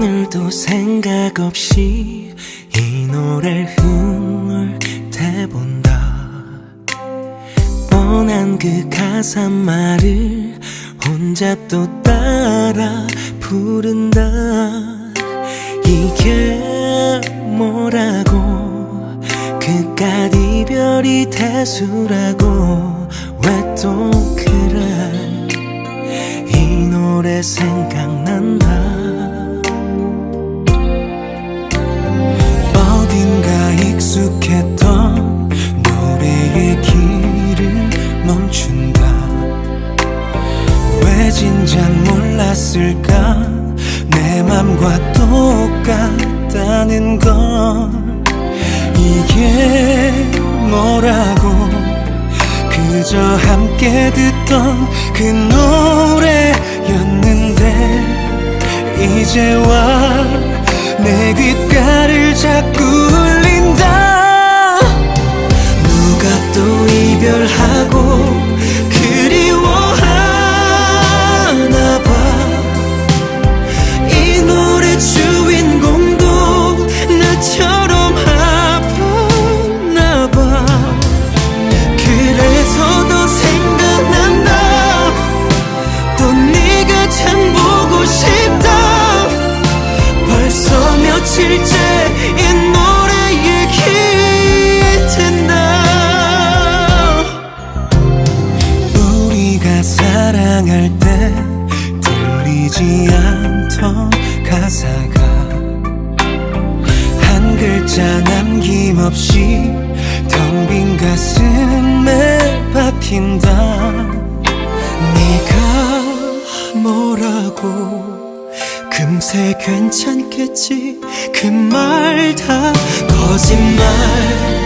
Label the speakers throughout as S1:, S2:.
S1: 오늘도 생각 없이 이 노래를 흥을 대본다. 뻔한 그 가사 말을 혼자 또 따라 부른다. 이게 뭐라고? 그깟 이별이 대수라고 왜 또 그래? 이 노래 생각난다. 잘 몰랐을까? 내 맘과 똑같다는 걸. 이게 뭐라고? 그저 함께 듣던 그 노래였는데 이제 와 내 귓가를 익숙하지 않던 가사가 한 글자 남김없이 텅 빈 가슴에 박힌다. 네가 뭐라고 금세 괜찮겠지? 그 말 다 거짓말.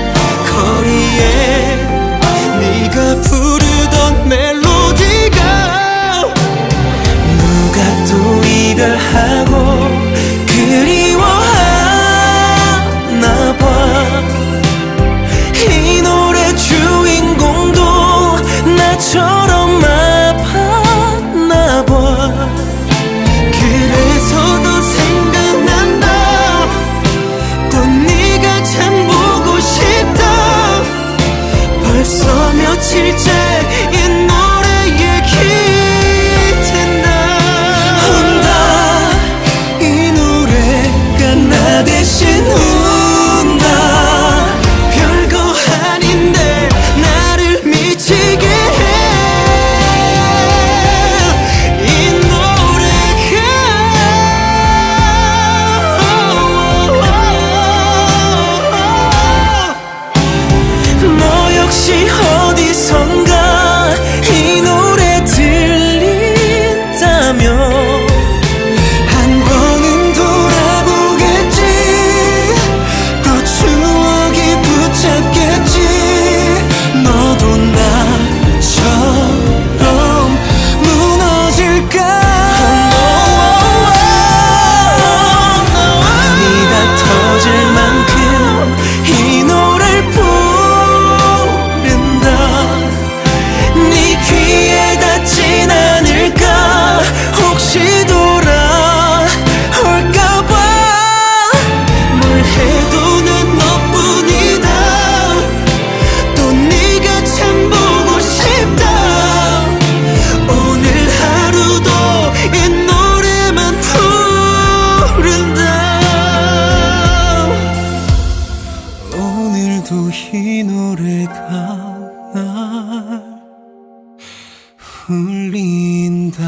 S1: 흘린다.